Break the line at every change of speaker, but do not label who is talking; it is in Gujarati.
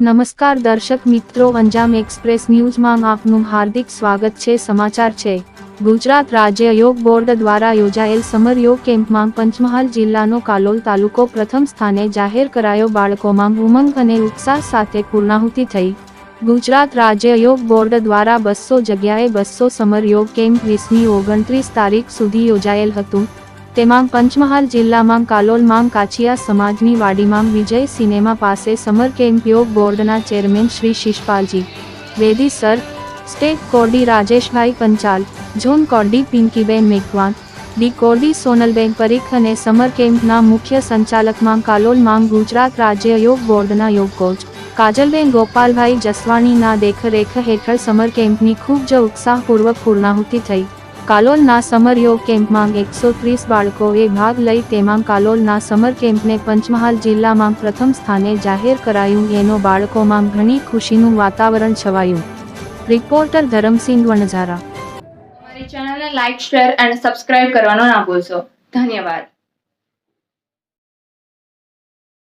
નમસ્કાર દર્શક મિત્રો, અંજામ એક્સપ્રેસ ન્યૂઝમાં આપનું હાર્દિક સ્વાગત છે. સમાચાર છે. ગુજરાત રાજ્ય યોગ બોર્ડ દ્વારા યોજાયેલ સમર યોગ કેમ્પમાં પંચમહાલ જિલ્લાનો કાલોલ તાલુકો પ્રથમ સ્થાને જાહેર કરાયો બાળકોમાં ઉમંગ અને ઉત્સાહ સાથે પૂર્ણાહુતિ થઈ. ગુજરાત રાજ્ય યોગ બોર્ડ દ્વારા બસો જગ્યાએ બસો સમર યોગ કેમ્પ વીસમી ઓગણત્રીસ તારીખ સુધી યોજાયેલ હતું. તેમાં પંચમહાલ જિલ્લામાં કાલોલમાં કાછિયા સમાજની વાડીમાં વિજય સિનેમા પાસે summer camp yoga board chairman Shri Shishpalji. Vedi sir state કોર્ડી Rajeshbhai Panchal, zone કોર્ડી પિંકીબેન મેઘવાન ડી કોર્ડી સોનલબેન પરીખ અને સમર કેમ્પના મુખ્ય સંચાલકમાં કાલોલમાં ગુજરાત રાજ્ય યોગ બોર્ડના યોગ કોચ. કાજલબેન ગોપાલભાઈ જસવાણીના દેખરેખ હેઠળ સમર કેમ્પની ખૂબ જ ઉત્સાહપૂર્વક પૂર્ણાહુતિ થઈ. કાલોલના સમર યોગ કેમ્પમાં એકસો ત્રીસ બાળકોએ ભાગ લઈ તેમાં કાલોલના સમર કેમ્પને પંચમહાલ જિલ્લામાં પ્રથમ સ્થાને જાહેર કરાયું. એનો બાળકોમાં ઘણી ખુશીનું વાતાવરણ છવાયું. રિપોર્ટર ધરમસિંહ વણઝારા.
અમારી ચેનલને લાઇક શેર એન્ડ સબસ્ક્રાઇબ કરવાનો ના ભૂલશો. ધન્યવાદ.